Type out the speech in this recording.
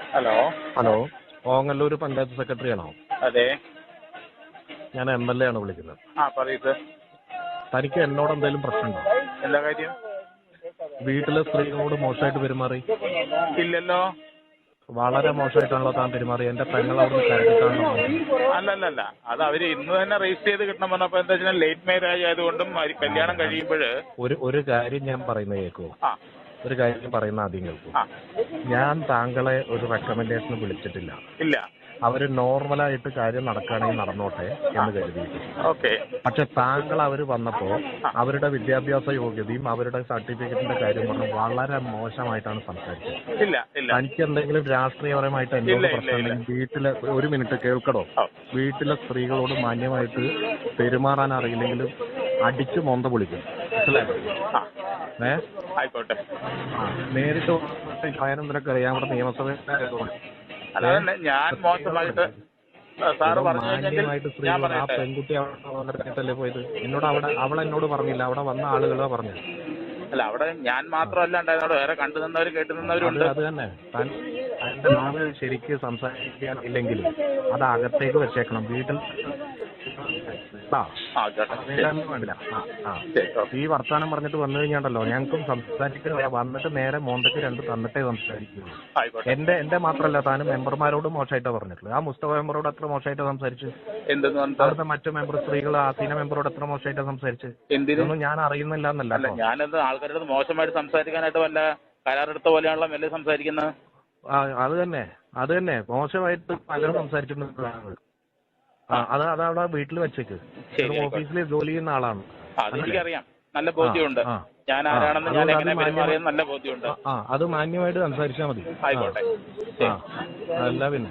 Hello. Hello. Ongallur panchayat secretary ആണോ അതെ. ഞാൻ എം എൽ എ ആണ് വിളിക്കുന്നത്. ആ പറയൂ സർ. തനിക്ക് എന്നോട് എന്തെങ്കിലും പ്രശ്നമുണ്ടോ? എന്താ കാര്യം? വീട്ടിലെ സ്ത്രീകളോട് മോശമായിട്ട് പെരുമാറി? ഇല്ലല്ലോ. വളരെ മോശമായിട്ടാണല്ലോ താൻ പെരുമാറി. എന്റെ പെങ്ങൾ അവിടുന്ന് കരുതിട്ടാണല്ലോ അല്ലല്ലല്ല. അത് അവർ ഇന്ന് തന്നെ രജിസ്റ്റർ ചെയ്ത് കിട്ടണം പറഞ്ഞപ്പോ എന്താ വെച്ചാൽ ലേറ്റ് മാരേജ് ആയതുകൊണ്ടും അവർ കല്യാണം കഴിയുമ്പോൾ ഒരു ഒരു കാര്യം ഞാൻ പറയുന്നത് കേൾക്കൂ ആ. ഒരു കാര്യം പറയുന്ന ആദ്യം കേൾക്കും. ഞാൻ താങ്കളെ ഒരു റെക്കമെൻഡേഷൻ വിളിച്ചിട്ടില്ല. ഇല്ല. അവർ നോർമലായിട്ട് കാര്യം നടക്കുകയാണെങ്കിൽ നടന്നോട്ടെ എന്ന് കരുതി ഓക്കെ. പക്ഷെ താങ്കൾ അവർ വന്നപ്പോ അവരുടെ വിദ്യാഭ്യാസ യോഗ്യതയും അവരുടെ സർട്ടിഫിക്കറ്റിന്റെ കാര്യം പറഞ്ഞ് വളരെ മോശമായിട്ടാണ് സംസാരിച്ചത്. ഇല്ല ഇല്ല. തനിക്ക് എന്തെങ്കിലും രാഷ്ട്രീയപരമായിട്ട് എന്നോട് പ്രശ്നം പ്രശ്നമുണ്ടെങ്കിൽ വീട്ടിലെ ഒരു മിനിറ്റ് കേൾക്കടോ. വീട്ടിലെ സ്ത്രീകളോട് മാന്യമായിട്ട് പെരുമാറാൻ അറിയില്ലെങ്കിലും അടിച്ചു മൊന്ത വിളിക്കും. ആ. ഏ? ആയിക്കോട്ടെ. നേരിട്ട് ഭയനം നിനക്ക് അറിയാം ഇവിടെ നിയമസഭയിൽ അല്ലാതെ ഞാൻ മോശമായിട്ട് സാറ് പറഞ്ഞു ഞാൻ ആ പെൺകുട്ടി അവിടെ പോയത്? എന്നോട് അവിടെ അവൾ എന്നോട് പറഞ്ഞില്ല. അവിടെ വന്ന ആളുകളാ പറഞ്ഞത്. അല്ല അവിടെ ഞാൻ മാത്രമല്ല ഉണ്ടായിരുന്നോട് വേറെ കണ്ടു നിന്നവരും കേട്ടു നിന്നവരും അത് ഉണ്ട്. അത് തന്നെ. അതിന്റെ നാവ് ശരിക്ക് സംസാരിക്കാൻ ഇല്ലെങ്കിൽ അത് അകത്തേക്ക് വെച്ചേക്കണം. വീട്ടിൽ വേണ്ടില്ല. ഈ വർത്താനം പറഞ്ഞിട്ട് വന്നു കഴിഞ്ഞാണ്ടല്ലോ ഞങ്ങൾക്കും സംസാരിക്കാൻ വന്നിട്ട് നേരെ മോന്തയ്ക്ക് രണ്ട് തന്നിട്ടേ സംസാരിക്കുള്ളൂ എന്റെ എന്റെ മാത്രമല്ല താനും മെമ്പർമാരോട് മോശമായിട്ടാ പറഞ്ഞിട്ടുള്ളത്. ആ മുസ്തഫ മെമ്പറോട് എത്ര മോശമായിട്ട് സംസാരിച്ചു. അവിടുത്തെ മറ്റു മെമ്പർ സ്ത്രീകൾ ആസീന മെമ്പറോട് എത്ര മോശമായിട്ട് സംസാരിച്ചു. എന്തിനൊന്നും ഞാൻ അറിയുന്നില്ല എന്നല്ല ഞാനത് ആൾക്കാരോട് മോശമായിട്ട് സംസാരിക്കാനായിട്ട് വല്ല കരാറെടുത്ത പോലെയാണല്ലോ മെല്ലെ സംസാരിക്കുന്നത് ആ, അത് തന്നെ. അത് തന്നെ. മോശമായിട്ട് പലരും സംസാരിച്ചിട്ടുണ്ട് ആ അത് അത് അവിടെ വീട്ടിൽ വെച്ചേക്ക്. ഓഫീസിൽ ജോലി ചെയ്യുന്ന ആളാണ്. അതിനിക്കറിയാം നല്ല ബോധ്യമുണ്ട്. ഞാൻ ആരാണെന്ന് ഞാൻ എങ്ങനെ പെരുമാറിയെന്ന് നല്ല ബോധ്യമുണ്ട്. ആ, അത് മാന്യമായിട്ട് സംസാരിച്ചാൽ മതി. ആയിക്കോട്ടെ. അല്ല പിന്നെ.